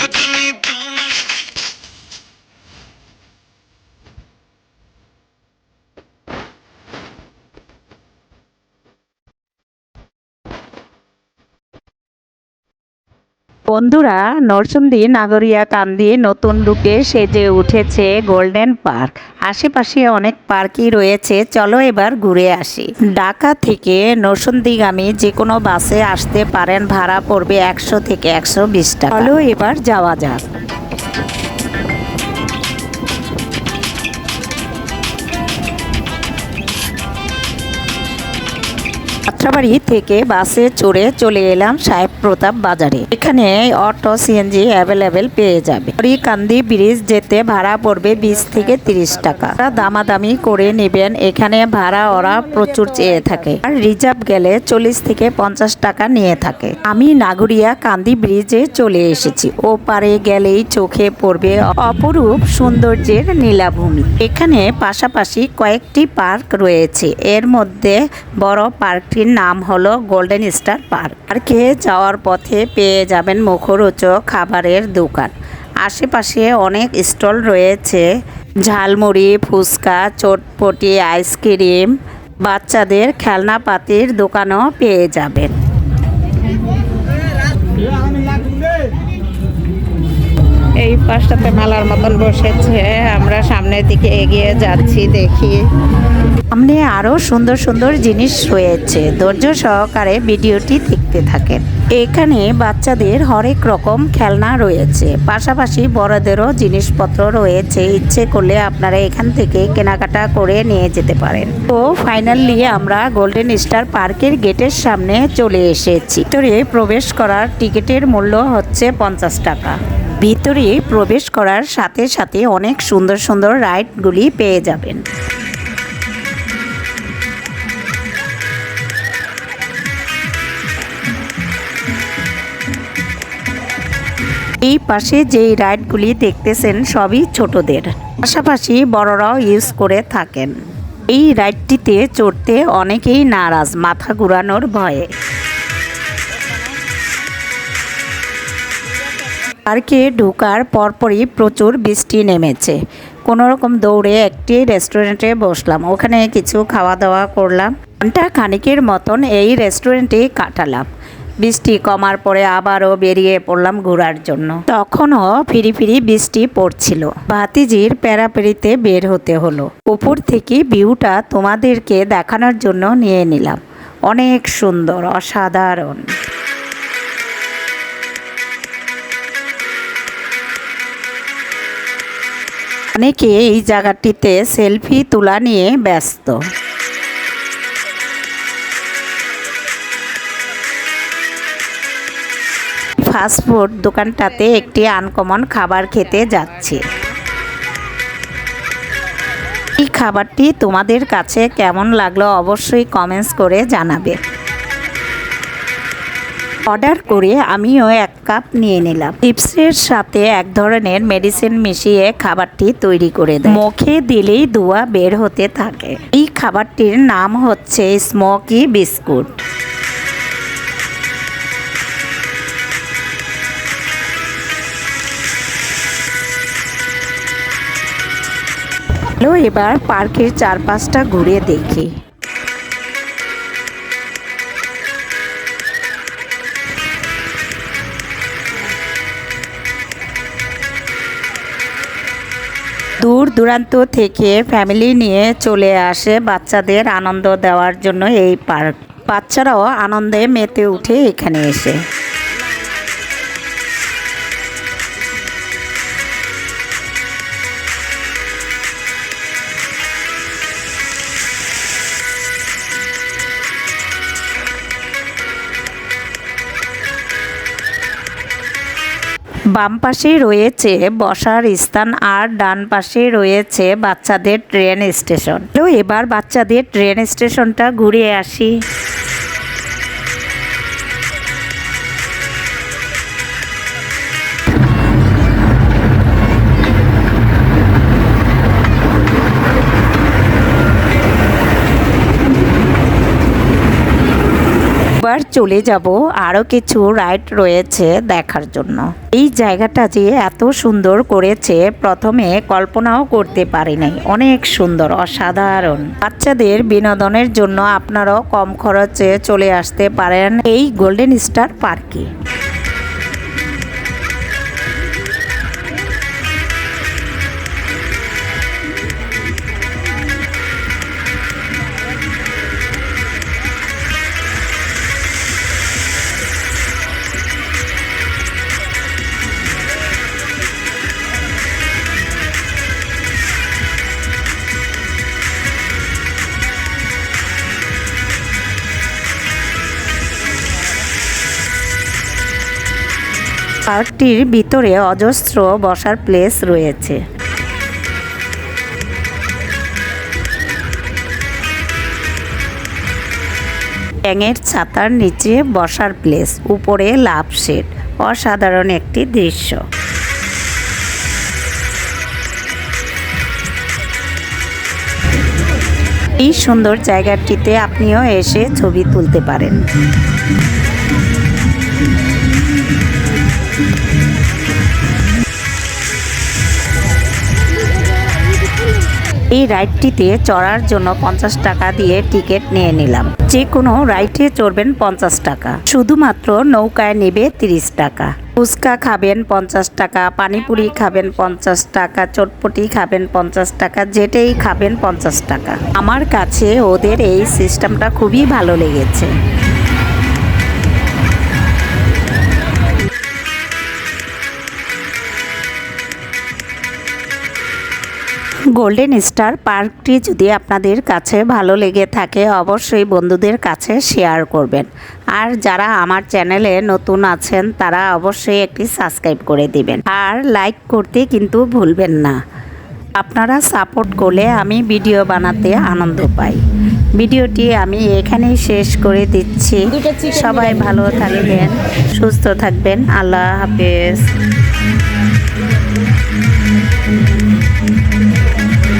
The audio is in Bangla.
Shoot me, বন্ধুরা, নরসুন্দী নাগরিয়া কান্দি নতুন রূপে সেজে উঠেছে গোল্ডেন পার্ক আশেপাশে অনেক পার্কই রয়েছে, চলো এবার ঘুরে আসি। ঢাকা থেকে নরসুন্দীগামী যে কোনো বাসে আসতে পারেন ভাড়া পড়বে একশো থেকে একশো বিশ টাকা। চলো এবার যাওয়া যাক। যাত্রাবাড়ি থেকে বাসে চড়ে চলে এলাম সাহেব প্রতাপ বাজারে। এখানে অটো সিএনজি অ্যাভেলেবেল পেয়ে যাবে। কান্দি ব্রিজ যেতে ভাড়া পড়বে বিশ থেকে তিরিশ টাকা। দামাদামি করে নেবেন, এখানে ভাড়া ওরা প্রচুর চেয়ে থাকে। আর রিজার্ভ গেলে চল্লিশ থেকে পঞ্চাশ টাকা নিয়ে থাকে। আমি নাগরিয়া কান্দি ব্রিজে চলে এসেছি। ও পারে গেলেই চোখে পড়বে অপরূপ সৌন্দর্যের নীলাভূমি। এখানে পাশাপাশি কয়েকটি পার্ক রয়েছে। এর মধ্যে বড় পার্কটির নাম হলো গোল্ডেন স্টার পার্ক পার্কে যাওয়ার পথে পেয়ে যাবেন মুখরোচক খাবারের দোকান। আশেপাশে অনেক স্টল রয়েছে। ঝালমুড়ি, ফুচকা, চটপটি, আইসক্রিম, বাচ্চাদের খেলনাপাতির দোকানও পেয়ে যাবেন। এই পাশটাতে মেলার মতন বসেছে। আমরা সামনের দিকে এগিয়ে যাচ্ছি দেখি। সামনে আরও সুন্দর সুন্দর জিনিস রয়েছে। ধৈর্য সহকারে ভিডিওটি দেখতে থাকেন। এখানে বাচ্চাদের হরেক রকম খেলনা রয়েছে। পাশাপাশি বড়দেরও জিনিসপত্র রয়েছে। ইচ্ছে করলে আপনারা এখান থেকে কেনাকাটা করে নিয়ে যেতে পারেন। তো ফাইনালি আমরা গোল্ডেন স্টার পার্কের গেটের সামনে চলে এসেছি। ভিতরে প্রবেশ করার টিকিটের মূল্য হচ্ছে পঞ্চাশ টাকা। ভিতরে প্রবেশ করার সাথে সাথে অনেক সুন্দর সুন্দর রাইডগুলি পেয়ে যাবেন। এই পাশে যেই রাইডগুলি দেখতেছেন সবই ছোটদের। পাশাপাশি বড়রাও ইউজ করে থাকেন। এই রাইডটিতে চড়তে অনেকেই নারাজ, মাথা ঘুরানোর ভয়ে। পার্কে ঢোকার পরপরই প্রচুর বৃষ্টি নেমেছে। কোনো রকম দৌড়ে একটি রেস্টুরেন্টে বসলাম। ওখানে কিছু খাওয়া দাওয়া করলাম। ঘণ্টা খানিকের মতন এই রেস্টুরেন্টে কাটালাম। বৃষ্টি কমার পরে আবারও বেরিয়ে পড়লাম ঘোরার জন্য। তখনও ফিরি ফিরি বৃষ্টি পড়ছিল। ভাতিজির প্যারাপেরিতে বের হতে হলো। উপর থেকে ভিউটা তোমাদেরকে দেখানোর জন্য নিয়ে নিলাম। অনেক সুন্দর, অসাধারণ। অনেকে এই জায়গাটিতে সেলফি তোলা নিয়ে ব্যস্ত। ফাস্টফুড দোকানটাতে একটি আনকমন খাবার খেতে যাচ্ছি। এই খাবারটি তোমাদের কাছে কেমন লাগল অবশ্যই কমেন্টস করে জানাবে। অর্ডার করে আমিও এক কাপ নিয়ে নিলাম। চিপসের সাথে এক ধরনের মেডিসিন মিশিয়ে খাবারটি তৈরি করে দেয়। মুখে দিলেই ধোয়া বের হতে থাকে। এই খাবারটির নাম হচ্ছে স্মোকি বিস্কুট। চলো এবার পার্কের চারপাশটা ঘুরে দেখি। দূর দূরান্ত থেকে ফ্যামিলি নিয়ে চলে আসে বাচ্চাদের আনন্দ দেওয়ার জন্য এই পার্ক। বাচ্চারাও আনন্দে মেতে উঠে এখানে এসে। বাম পাশে রয়েছে বসার স্থান আর ডান পাশে রয়েছে বাচ্চাদের ট্রেন স্টেশন। তো এবার বাচ্চাদের ট্রেন স্টেশনটা ঘুরে আসি। এবার চলে যাব। আরও কিছু রাইড রয়েছে দেখার জন্য। এই জায়গাটা যে এত সুন্দর করেছে, প্রথমে কল্পনাও করতে পারি নাই। অনেক সুন্দর, অসাধারণ। বাচ্চাদের বিনোদনের জন্য আপনারাও কম খরচে চলে আসতে পারেন এই গোল্ডেন স্টার পার্কে পার্কটির ভিতরে অজস্র বসার প্লেস রয়েছে। ট্যাঙের ছাতার নিচে বসার প্লেস, উপরে লাভ শেড অসাধারণ একটি দৃশ্য। এই সুন্দর জায়গাটিতে আপনিও এসে ছবি তুলতে পারেন। এই রাইডটিতে চড়ার জন্য পঞ্চাশ টাকা দিয়ে টিকিট নিয়ে নিলাম। যে কোনো রাইডে চড়বেন পঞ্চাশ টাকা। শুধুমাত্র নৌকায় নেবে তিরিশ টাকা। ফুচকা খাবেন পঞ্চাশ টাকা, পানিপুরি খাবেন পঞ্চাশ টাকা, চটপটি খাবেন পঞ্চাশ টাকা, যেটাই খাবেন পঞ্চাশ টাকা। আমার কাছে ওদের এই সিস্টেমটা খুবই ভালো লেগেছে। গোল্ডেন স্টার পার্কটি যদি আপনাদের কাছে ভালো লেগে থাকে, অবশ্যই বন্ধুদের কাছে শেয়ার করবেন। আর যারা আমার চ্যানেলে নতুন আছেন, তারা অবশ্যই একটি সাবস্ক্রাইব করে দিবেন। আর লাইক করতে কিন্তু ভুলবেন না। আপনারা সাপোর্ট করলে আমি ভিডিও বানাতে আনন্দ পাই। ভিডিওটি আমি এখানেই শেষ করে দিচ্ছি। সবাই ভালো থাকবেন, সুস্থ থাকবেন। আল্লাহ হাফেজ।